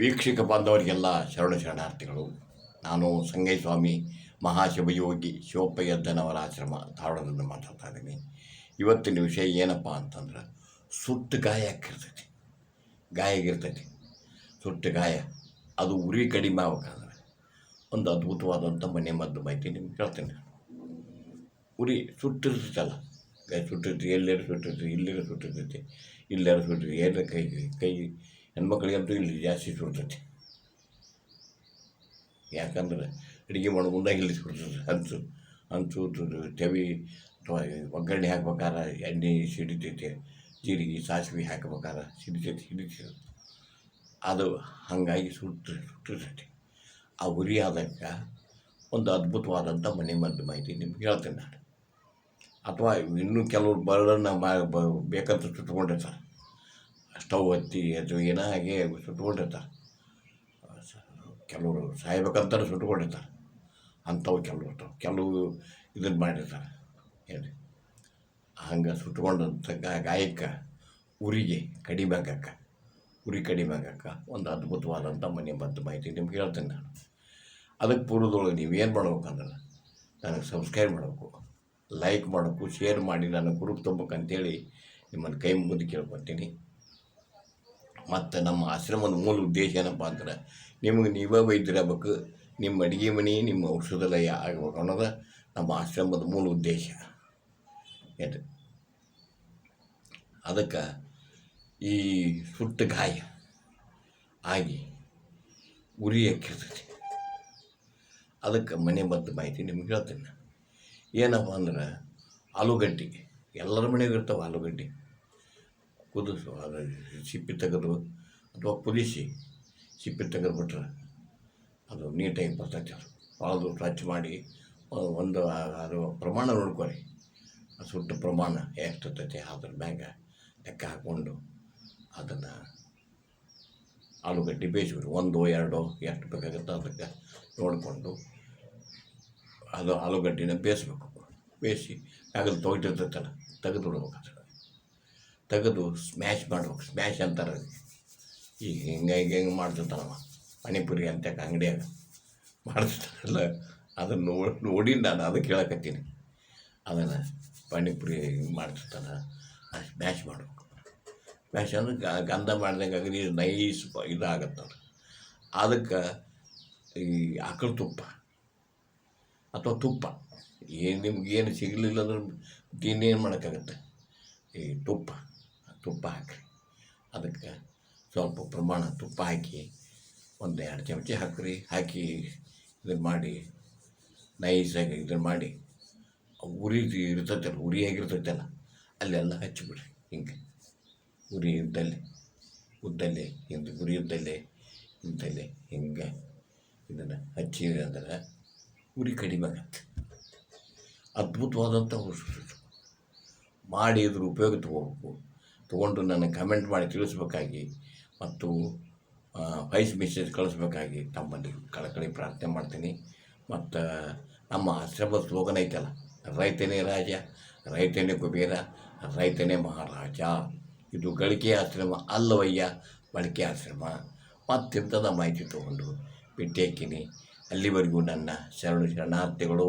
ವೀಕ್ಷಕ ಬಾಂಧವರಿಗೆಲ್ಲ ಶರಣ ಶರಣಾರ್ಥಿಗಳು, ನಾನು ಸಂಗಯ್ಯಸ್ವಾಮಿ ಮಹಾಶಿವಯೋಗಿ ಶಿವಪ್ಪಯ್ಯದ್ದನವರ ಆಶ್ರಮ ಧಾರವಾಡದಿಂದ ಮಾತಾಡ್ತಾ ಇದ್ದೀನಿ. ಇವತ್ತಿನ ವಿಷಯ ಏನಪ್ಪ ಅಂತಂದ್ರೆ, ಸುಟ್ಟು ಗಾಯ ಆಗಿರ್ತೈತಿ ಗಾಯ ಆಗಿರ್ತೈತಿ. ಸುಟ್ಟು ಗಾಯ, ಅದು ಉರಿ ಕಡಿಮೆ ಆಗ್ಬೇಕಂದ್ರೆ ಒಂದು ಅದ್ಭುತವಾದಂಥ ಮನೆ ಮದ್ದು ಮಾಹಿತಿ ನಿಮ್ಗೆ ಹೇಳ್ತೀನಿ. ಉರಿ ಸುಟ್ಟಿರ್ತಲ್ಲ ಗಾಯ ಸುಟ್ಟಿರ್ತಿ ಎಲ್ಲರೂ ಸುಟ್ಟಿರ್ತಿ ಇಲ್ಲೆಲ್ಲ ಸುಟ್ಟಿರ್ತೈತಿ ಇಲ್ಲೆಲ್ಲ ಸುಟ್ಟಿರ್ತಿ ಎಲ್ಲ ಕೈ ಕೈ ಹೆಣ್ಮಕ್ಳಿಗಂತೂ ಇಲ್ಲಿ ಜಾಸ್ತಿ ಸುಡ್ತೈತಿ ಯಾಕಂದ್ರೆ ಅಡುಗೆ ಮಾಡೋ ಮುಂದಾಗ ಇಲ್ಲಿ ಸುಡ್ತದೆ ಹಂಚು ಹಂಚು ತೆವಿ ಅಥವಾ ಒಗ್ಗರಣೆ ಹಾಕ್ಬೇಕಾರೆ ಎಣ್ಣೆ ಸಿಡಿತೈತಿ, ಜೀರಿಗೆ, ಸಾಸಿವೆ ಹಾಕ್ಬೇಕಾರ ಸಿಡಿತೈತಿ, ಹಿಡಿತೈತಿ. ಅದು ಹಾಗಾಗಿ ಸುಟ್ಟು, ಸುಟ್ಟಿರ್ತೈತಿ. ಆ ಉರಿ ಆದಕ್ಕೆ ಒಂದು ಅದ್ಭುತವಾದಂಥ ಮನೆ ಮದ್ದು ಮಾಹಿತಿ ನಿಮ್ಗೆ ಹೇಳ್ತೇನೆ ನಾನು. ಅಥವಾ ಇನ್ನೂ ಕೆಲವರು ಬರಡನ್ನು ಮಾ ಬೇಕಂತ ಸುಟ್ಕೊಂಡಿರ್ತಾರೆ ಸ್ಟವ್ ಹತ್ತಿ ಅಥವಾ ಏನೋ ಹಾಗೆ ಸುಟ್ಕೊಂಡಿರ್ತಾರೆ ಕೆಲವರು ಸಾಯ್ಬೇಕಂತಾರೆ ಸುಟ್ಕೊಂಡಿರ್ತಾರೆ ಅಂಥವು ಕೆಲವು ಕೆಲವು ಇದನ್ನು ಮಾಡಿರ್ತಾರೆ. ಹೇಳಿ. ಹಂಗೆ ಸುಟ್ಕೊಂಡಂಥ ಗಾಯಕ್ಕೆ ಉರಿಗೆ ಕಡಿಮೆ ಆಗಕ್ಕೆ. ಉರಿ ಕಡಿಮೆ ಆಗಕ್ಕೆ. ಒಂದು ಅದ್ಭುತವಾದಂಥ ಮನೆ ಮದ್ದು ಮಾಹಿತಿ ನಿಮ್ಗೆ ಹೇಳ್ತೇನೆ ನಾನು. ಅದಕ್ಕೆ ಪೂರ್ವದೊಳಗೆ ನೀವೇನು ಮಾಡ್ಬೇಕಂದ್ರೆ ನನಗೆ ಸಬ್ಸ್ಕ್ರೈಬ್ ಮಾಡಬೇಕು. ಲೈಕ್ ಮಾಡಬೇಕು, ಶೇರ್ ಮಾಡಿ ನನ್ನ ಗ್ರೂಪ್ ತುಂಬಬೇಕಂತೇಳಿ ನಿಮ್ಮನ್ನು ಕೈ ಮುಗಿದು ಕೇಳ್ಕೊತೀನಿ. ಮತ್ತು ನಮ್ಮ ಆಶ್ರಮದ ಮೂಲ ಉದ್ದೇಶ ಏನಪ್ಪ ಅಂದ್ರೆ ನಿಮಗೆ ನೀವೇ ವೈದ್ಯರಾಗಬೇಕು, ನಿಮ್ಮ ಅಡುಗೆ ಮನೆ, ನಿಮ್ಮ ಔಷಧಾಲಯ ಆಗಬೇಕು ಅನ್ನೋದು ನಮ್ಮ ಆಶ್ರಮದ ಮೂಲ ಉದ್ದೇಶ. ಏನು ಅದಕ್ಕೆ ಈ ಸುಟ್ಟ ಗಾಯ ಆಗಿ ಉರಿ ಹಾಕಿರ್ತೈತಿ ಅದಕ್ಕೆ ಮನೆ ಮದ್ದು ಮಾಹಿತಿ ನಿಮ್ಗೆ ಹೇಳ್ತೀನಿ. ಏನಪ್ಪ ಅಂದ್ರೆ, ಆಲೂಗಡ್ಡೆ, ಎಲ್ಲರ ಮನೆಗೂ ಇರ್ತಾವೆ ಆಲೂಗಡ್ಡೆ. ಕುದಿಸು ಅದು ಸಿಪ್ಪೆ ತೆಗೆದು ಅಥವಾ ಕುದಿಸಿ ಸಿಪ್ಪೆ ತೆಗೆದುಬಿಟ್ರೆ ಅದು ನೀಟಾಗಿ ಬರ್ತೈತೆ ಅದು. ತೊಳೆದು ಟಚ್ ಮಾಡಿ ಒಂದು ಅದು ಪ್ರಮಾಣ ನೋಡ್ಕೊರಿ ಸುಟ್ಟ ಪ್ರಮಾಣ ಎಷ್ಟು ಇರ್ತೈತೆ ಅದ್ರ ಮ್ಯಾಗ ಲೆಕ್ಕ ಹಾಕ್ಕೊಂಡು ಅದನ್ನು ಆಲೂಗಡ್ಡೆ ಬೇಯಿಸ್ಬಿಡಿ. ಒಂದು, ಎರಡೋ, ಎಷ್ಟು ಬೇಕಾಗುತ್ತೆ ಅದಕ್ಕೆ ನೋಡಿಕೊಂಡು ಅದು ಆಲೂಗಡ್ಡೆನ ಬೇಯಿಸ್ಬೇಕು. ಬೇಯಿಸಿ ಆಗಲ್ಲಿ ತೊಗೊಟ್ಟಿರ್ತೈತಲ್ಲ ತೆಗೆದು ಬಿಡ್ಬೇಕು ಅದನ್ನು ತೆಗೆದು ಸ್ಮ್ಯಾಶ್ ಮಾಡ್ಬೇಕು ಸ್ಮ್ಯಾಶ್ ಅಂತಾರೆ. ಈಗ ಹಿಂಗೆ ಹಿಂಗೆ ಹಿಂಗೆ ಮಾಡ್ತಿರ್ತಾನವ ಪಾನಿಪುರಿ ಅಂತ ಅಂಗಡಿಯಾಗ. ಮಾಡ್ತಿರ್ತಾರಲ್ಲ, ಅದನ್ನು ನೋಡಿ ನೋಡಿ ನಾನು ಅದಕ್ಕೆ ಕೇಳಕತ್ತೀನಿ ಅದನ್ನು ಪಾನಿಪುರಿ ಹಿಂಗೆ ಮಾಡ್ತಿರ್ತಾನೆ ಸ್ಮ್ಯಾಶ್ ಮಾಡ್ಬೇಕು. ಸ್ಮ್ಯಾಶ್ ಅಂದ್ರೆ ಗಂಧ ಮಾಡ್ದಂಗೆ ಅಗದಿ ನೈಸ್ ಇದಾಗತ್ತೆ ಅದು. ಅದಕ್ಕೆ ಈ ಆಕಳ ತುಪ್ಪ ಅಥವಾ ತುಪ್ಪ. ಏನು ನಿಮ್ಗೆ ಏನು ಸಿಗಲಿಲ್ಲ ಅಂದ್ರೆ ಇನ್ನೇನು ಮಾಡೋಕ್ಕಾಗತ್ತೆ? ಈ ತುಪ್ಪ. ತುಪ್ಪ ಹಾಕಿರಿ ಅದಕ್ಕೆ ಸ್ವಲ್ಪ ಪ್ರಮಾಣ ತುಪ್ಪ ಹಾಕಿ ಒಂದು ಎರಡು ಚಮಚ ಹಾಕಿರಿ. ಹಾಕಿ ಇದನ್ನು ಮಾಡಿ ನೈಸಾಗಿ ಇದನ್ನು ಮಾಡಿ. ಉರಿ ಇರ್ತೈತಲ್ಲ ಉರಿಯಾಗಿರ್ತೈತಲ್ಲ ಅಲ್ಲೆಲ್ಲ ಹಚ್ಚಿಬಿಡ್ರಿ ಹಿಂಗೆ. ಉರಿ ಇದ್ದಲ್ಲಿ, ಉದ್ದಲ್ಲಿ, ಹಿಂದೆ ಉರಿ ಇದ್ದಲ್ಲಿ ಇದ್ದಲ್ಲಿ ಹಿಂಗೆ ಇದನ್ನು ಹಚ್ಚಿರಿ ಅಂದ್ರೆ ಉರಿ ಕಡಿಮೆ ಆಗತ್ತೆ. ಅದ್ಭುತವಾದಂಥ ಔಷಧ ಮಾಡಿ ಇದ್ರ ಉಪಯೋಗ ತಗೋಬೇಕು. ತೊಗೊಂಡು ನನಗೆ ಕಮೆಂಟ್ ಮಾಡಿ ತಿಳಿಸ್ಬೇಕಾಗಿ ಮತ್ತು ವಾಯ್ಸ್ ಮೆಸೇಜ್ ಕಳಿಸ್ಬೇಕಾಗಿ ತಮ್ಮಲ್ಲಿ ಕಳಕಳಿ ಪ್ರಾರ್ಥನೆ ಮಾಡ್ತೀನಿ. ಮತ್ತು, ನಮ್ಮ ಆಶ್ರಮ ಸ್ಲೋಗನ್ ಐತಲ್ಲ, ರೈತನೇ ರಾಜ, ರೈತನೇ ಕುಬೇರ, ರೈತನೇ ಮಹಾರಾಜ. ಇದು ಗಳಿಕೆ ಆಶ್ರಮ ಅಲ್ಲವಯ್ಯ ಬಳಕೆ ಆಶ್ರಮ. ಮತ್ತಿಂಥದ ಮಾಹಿತಿ ತೊಗೊಂಡು ಭೇಟಿ ಅಲ್ಲಿವರೆಗೂ ನನ್ನ ಶರಣು ಶರಣಾರ್ಥಿಗಳು.